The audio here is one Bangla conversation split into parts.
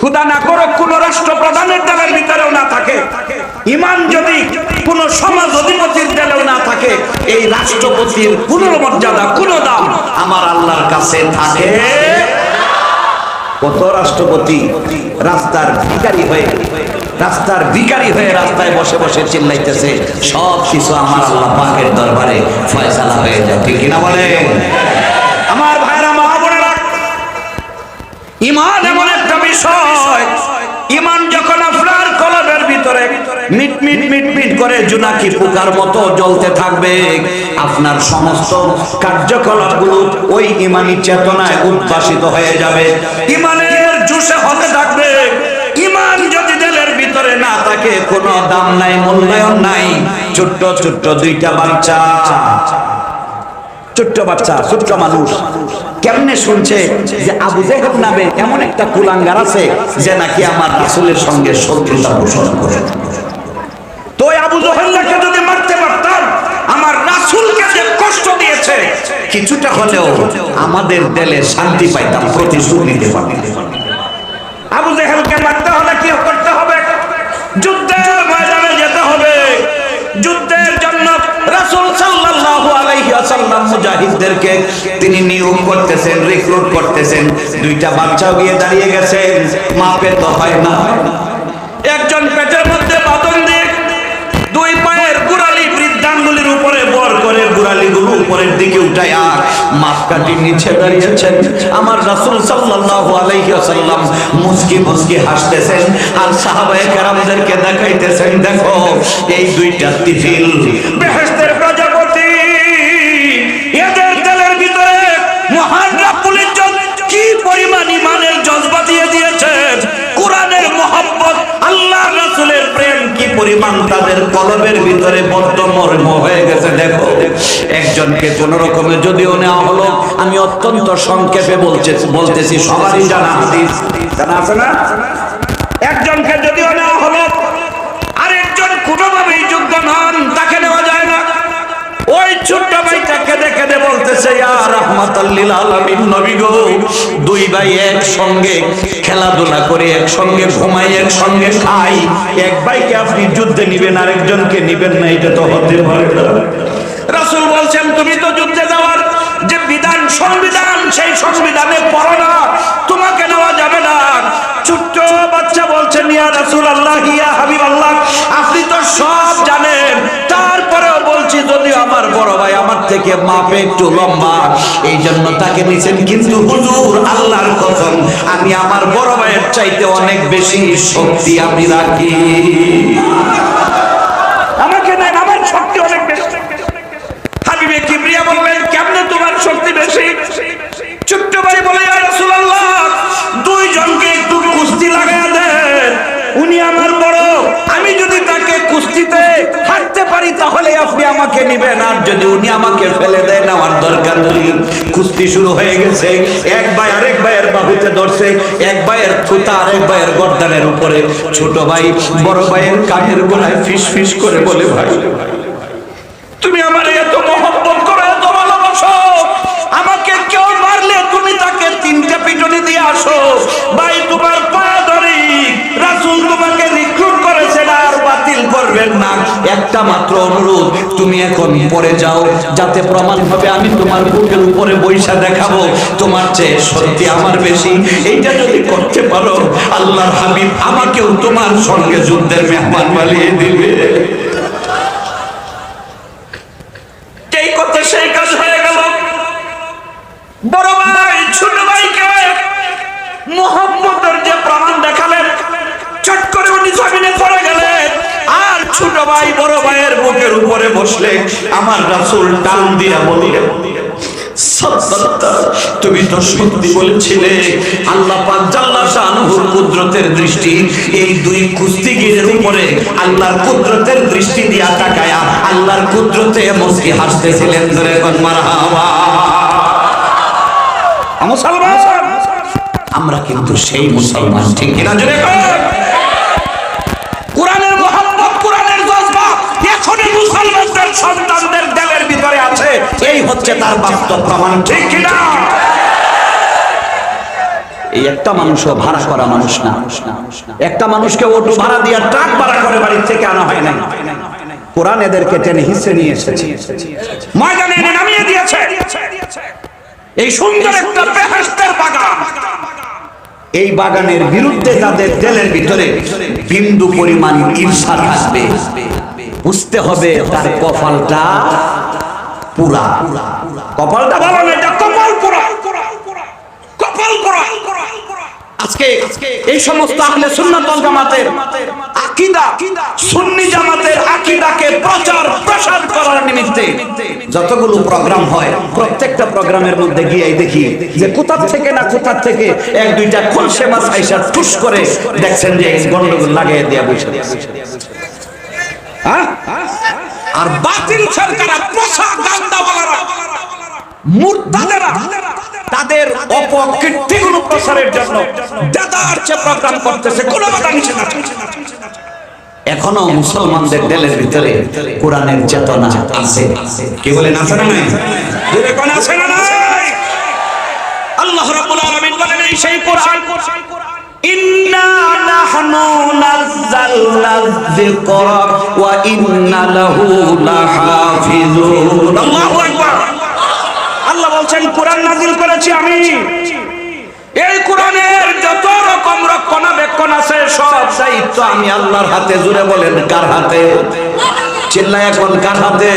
খুদা না করে কোন রাষ্ট্রপ্রধানের দলের ভিতরেও না থাকে। ইমান যদি কোন সমাজ অধিপতির দলেও না থাকে, এই রাষ্ট্রপতির কোন মর্যাদা কোন দাম আমার আল্লাহর কাছে থাকে কত রাষ্ট্রপতি রাস্তার ভিকারি হয়ে, রাস্তার ভিখারি হয়ে রাস্তায় বসে বসে চিল্লাইতেছে, সব কিছু আমার আল্লাহ পাকের দরবারে ফয়সালা হয়ে যায়, ঠিক কিনা বলে আমার ভাইরা মা বোনেরা ইমান এমন একটা বিষয় ইমান যখন আপনার কলবের মিট মিট মিট মিট করে জুনাকি পোকার মতো জ্বলতে থাকবে। আপনার সমস্ত কার্যকলাপগুলো ওই ইমানি চেতনায় উদ্ভাসিত হয়ে যাবে। ইমানের জুসে হতে থাকবে। ইমান যদি দিলের ভিতরে না থাকে, কোনো দাম নাই, মূল্যায়ন নাই। ছোট্ট ছোট্ট দুইটা বাচ্চা। ছোট্ট বাচ্চা, ছোট্ট মানুষ। কেমনে শুনছে যে আবু জেহেব নামে এমন একটা কুলাঙ্গার আছে যে নাকি আমার রাসূলের সঙ্গে শত্রুতা পোষণ করে? হলেও আমাদের দেলে শান্তি পাইতাম, প্রতিশোধ নিতে পারতাম। আবু জেহেলকে মারতে হলে কি করতে হবে? যুদ্ধের ময়দানে যেতে হবে। যুদ্ধের জন্য রাসূল সাল্লাল্লাহু আলাইহি ওয়াসাল্লাম মুজাহিদদেরকে তিনি নিয়োগ করতেছেন, রিক্রুট করতেছেন। দুইটা বাচ্চা গিয়ে দাঁড়িয়ে গেছেন মাপে তো হয় না। একজন উপরের দিকে উঠায়া মাপকাঠি নিচে দাঁড়িয়েছেন। আমার রাসূল সাল্লাল্লাহু আলাইহি মুস্কি মুস্কি হাসতেছেন আর সাহাবায়ে কেরামদেরকে দেখাইতেছেন, দেখো, এই দুইটা তিফিল আল্লাহ রাসূলের প্রেম কি পরিমাণ তাদের কলবের ভিতরে দেখো একজনকে কোন রকমে যদিও নেওয়া হলো, আমি অত্যন্ত সংক্ষেপে বলছে বলতেছি সবারই জানা হাদিস। জানা আছে না? একজনকে যদিও নেওয়া হলো, আরেকজন কোনোভাবেই যোগ্য নন, তাকে নেওয়া যায় না। ওই ছোট্ট ভাইটা কেঁদে কেঁদে বলতেছে দুই ভাই একসঙ্গে খেলাধুলা করে একসঙ্গে ঘুমাই, একসঙ্গে খাই। এক ভাইকে আপনি যুদ্ধে নিবেন, আরেকজনকে নিবেন না, এটা তো হতে পারে না। রাসূল বলছেন, তুমি তো যুদ্ধে যাওয়ার যে বিধান, সংবিধান, সেই সংবিধানে পড়ো না। তোমাকে নেওয়া যাবে না। ছোট্ট বাচ্চা বলছেন, ইয়া রাসূলুল্লাহ, ইয়া হাবিবাল্লাহ, আপনি তো সব জানেন। তারপরেও বলছি যদি আমার বড় ভাই আমার থেকে মাপে একটু লম্বা এই জন্য তাকে নিছেন কিন্তু হুজুর, আল্লাহর কসম, আমি আমার বড় ভাইয়ের চাইতে অনেক বেশি শক্তি আমি রাখি। কুস্তিতে হারতে পারি, তাহলে আপনি আমাকে নিবেন। আর যদি উনি আমাকে ফেলে দেন, আমার দরকার নেই। কুস্তি শুরু হয়ে গেছে। এক ভাই আরেক ভাইয়ের বাহুতে ধরছে। এক ভাইয়ের থুতা, আরেক ভাইয়ের গর্দানের উপরে। ছোট ভাই, বড় ভাইয়ের কানের গোড়ায় ফিস ফিস করে বলে, ভাই, তুমি আমার এত মহব্বত করো, এত ভালোবাসো। আমাকে কেউ মারলে তুমি তাকে তিনটা পিটনি দিয়ে আসো। করবেন না। একটা মাত্র অনুরোধ, তুমি এখন পরে যাও, যাতে প্রমাণ হবে আমি তোমার বুকের উপরে বৈশা দেখাবো, তোমার চেয়ে সত্যি আমার বেশি। এইটা যদি করতে পারো, আল্লাহর হাবিব আমাকেও তোমার সঙ্গে যুদ্ধের মেহমান বানিয়ে দিবে। বড় ভাই, ছোট ভাইকে, মোহাম্মদের যে ভাই বড় ভাইয়ের বুকের উপরে বসলে আমার রাসুল টান দিয়া বললেন সাদ্দাত্তা, তুমি তো সত্যি বলেছিলে। আল্লাহ পাক জাল্লা কুদরতের দৃষ্টি এই দুই কুস্তিগিরের উপরে আল্লাহর কুদরতের দৃষ্টি দিয়া তাকায়া আল্লাহর কুদরতে মুস্কি হাসতেছিলেন ধরে মারহাবা। মুসলমান! আমরা কিন্তু সেই মুসলমান ঠিক কিনা জুড়ে কোরআনের মোহাম্মদ কোরআনের জজবা এখনই মুসলমানদের সন্তানদের দেলের ভিতরে আছে এই হচ্ছে তার বাস্তব প্রমাণ, ঠিক কিনা? এই একটা মানুষও ভাড়া করা মানুষ না। একটা মানুষকে অটো ভাড়া দিয়ে ট্রাক ভাড়া করে বাড়ির থেকে আনা হয় না কোরআন এদেরকে টেনে হিসে নিয়ে এসেছে। ময়দানে এনে নামিয়ে দিয়েছে। এই সুন্দর একটা বেহেশতের বাগান। এই বাগানের বিরুদ্ধে তাদের তেলের ভিতরে বিন্দু পরিমাণ ঈর্ষা থাকবে। বুঝতে হবে তার কপালটা পুরা। কপালটা ভালো না, এটা কপাল পুরা। কপাল পুরা। যতগুলো প্রোগ্রাম হয়, প্রত্যেকটা প্রোগ্রামের মধ্যে গিয়ে দেখি যে কোথা থেকে না কোথা থেকে এক, দুইটা খলসে মাছ আইসা করে দেখছেন যে গন্ডগোল লাগিয়ে দিয়া বসে? আর বাতিল সরকারা মুরতাদেরা তাদের অপকীর্তিগুলো প্রসারের জন্য দাদার চেয়ে প্রোগ্রাম করতেছে কোনো বাধা নিষেধ আছে। এখনও মুসলমানদের দিলের ভিতরে কোরআনের চেতনা আছে। কি বলেন আছে না নাই? জোরে কোন আছে না নাই? আল্লাহ রাব্বুল আলামিন বলেন এই সেই কোরআন। ইন্না নাহনু নাযালনা যিকরা ওয়া ইন্না লাহু লাহাফিজুন। আল্লাহু আকবার। বলছেন, কোরআন নাজিল করেছি আমি। এই কোরআনের যত রকম রক্ষণাবেক্ষণ আছে, সব দায়িত্ব আমি আল্লাহর হাতে, জুড়ে বলেন, কার হাতে? চিল্লা এখন, কার হাতে?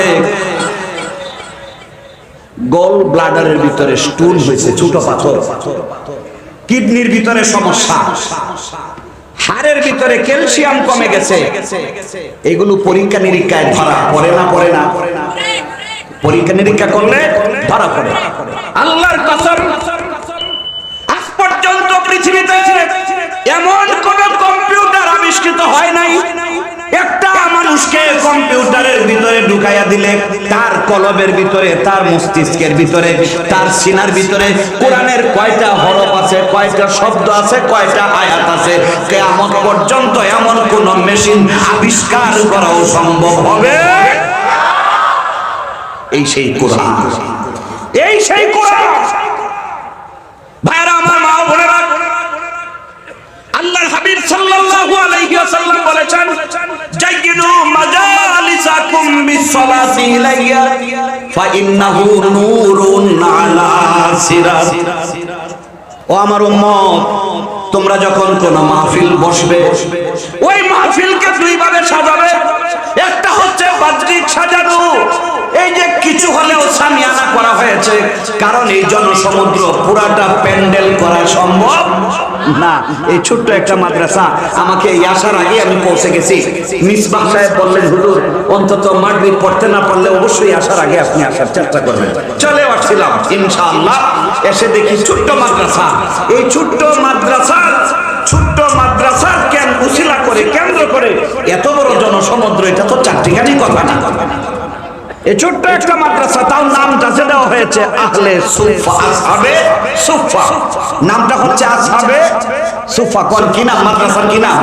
গোল ব্লাডারের ভিতরে স্টুল হয়েছে, ছোট পাথর। কিডনির ভিতরে সমস্যা। হাড়ের ভিতরে ক্যালসিয়াম কমে গেছে। এগুলো পরীক্ষা নিরীক্ষায় ধরা, পড়ে না পড়ে না। পরীক্ষা নিরীক্ষা করলে ধরা পড়ে। আল্লাহর কসম, আজ পর্যন্ত পৃথিবীতে এমন কোন কম্পিউটার আবিষ্কৃত হয় নাই। একটা মানুষকে কম্পিউটারের ভিতরে ঢুকাইয়া দিলে, তার কলবের ভিতরে, তার মস্তিষ্কের ভিতরে, তার সিনার ভিতরে কোরআনের কয়টা হরফ আছে, কয়টা শব্দ আছে, কয়টা আয়াত আছে, কেয়ামত পর্যন্ত এমন কোন মেশিন আবিষ্কার করাও সম্ভব হবে। এই সেই কোরআন। এই সেই ভাইরা, আমার মা বোনেরা, আল্লাহর হাবিব সাল্লাল্লাহু আলাইহি ওয়াসাল্লাম বলেছেন মাজালিসাকুম বিসসালাতি নূরুন আলা সিরাত। ও আমার উম্মত, তোমরা যখন কোন মাহফিল বসবে, ওই মাহফিলকে দুই ভাবে সাজাবে। একটা হচ্ছে বাহ্যিক সাজানো কিছু হলেও সামিয়ানা করা হয়েছে। কারণ এই জনসমুদ্র পুরাটা প্যান্ডেল করা সম্ভব না। এই ছোট্ট একটা মাদ্রাসা আমাকে এই আসার আগে আমি পৌঁছে গেছি। মিসবাহ সাহেব বললেন, হুজুর, অন্তত মাগরিব পড়তে না পারলে অবশ্যই আসার আগে আপনি আসার চেষ্টা করবেন। চলে আসছিলাম, ইনশাআল্লাহ। এসে দেখি ছোট্ট মাদ্রাসা। এই ছোট্ট মাদ্রাসা ছোট্ট মাদ্রাসার কেন উশিলা করে, কেন্দ্র করে এত বড় জনসমুদ্র, এটা তো চারটিখানি কথা না। এই ছোট্ট একটা মাদ্রাসা তার নামটা যে দেওয়া হয়েছে আহলে সুফা। আসহাবে সুফা। নামটা হচ্ছে আসহাবে সুফা। কোন কি নাম? মাদ্রাসার কি নাম?